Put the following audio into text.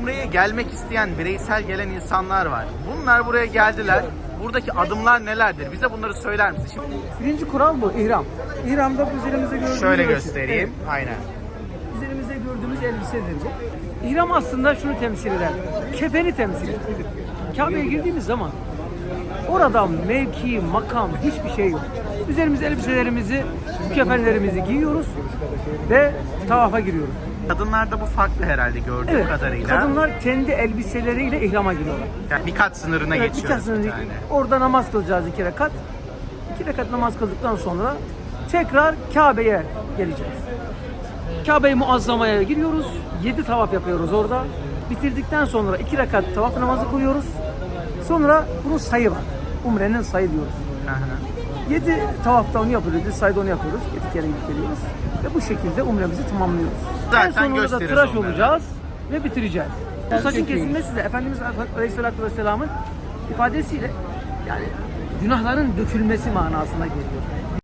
Umre'ye gelmek isteyen, bireysel gelen insanlar var. Bunlar buraya geldiler. Buradaki adımlar nelerdir? Bize bunları söyler misin? Şimdi Birinci kural bu, ihram. İhramda bu üzerimizde gördüğümüz şöyle göstereyim. Evet, Aynen. üzerimizde gördüğümüz elbisedir bu. İhram aslında şunu temsil eder. Kefeni temsil eder. Kabe'ye girdiğimiz zaman orada mevki, makam hiçbir şey yok. Üzerimize elbiselerimizi, kefenlerimizi giyiyoruz ve tavafa giriyoruz. Kadınlarda bu farklı herhalde gördüğüm Evet, kadarıyla. kadınlar kendi elbiseleriyle ihrama giriyorlar. Yani birkaç sınırına Evet, geçiyoruz bir sene- tane. Orada namaz kılacağız iki rekat. İki rekat namaz kıldıktan sonra tekrar Kabe'ye geleceğiz. Kabe-i Muazzama'ya giriyoruz. Yedi tavaf yapıyoruz orada. Bitirdikten sonra iki rekat tavaf namazı kılıyoruz. Sonra bunun sayı var. Umre'nin sayı diyoruz. Hı. Yedi tavafta onu yapıyoruz, yedi sayıda onu yapıyoruz. Yedi kere gidip geliyoruz. Ve bu şekilde umremizi tamamlıyoruz. Zaten en sonunda da tıraş onları. olacağız ve bitireceğiz. Bu saçın kesilmesi de Efendimiz Aleyhisselatü Vesselam'ın ifadesiyle yani günahların dökülmesi manasına geliyor.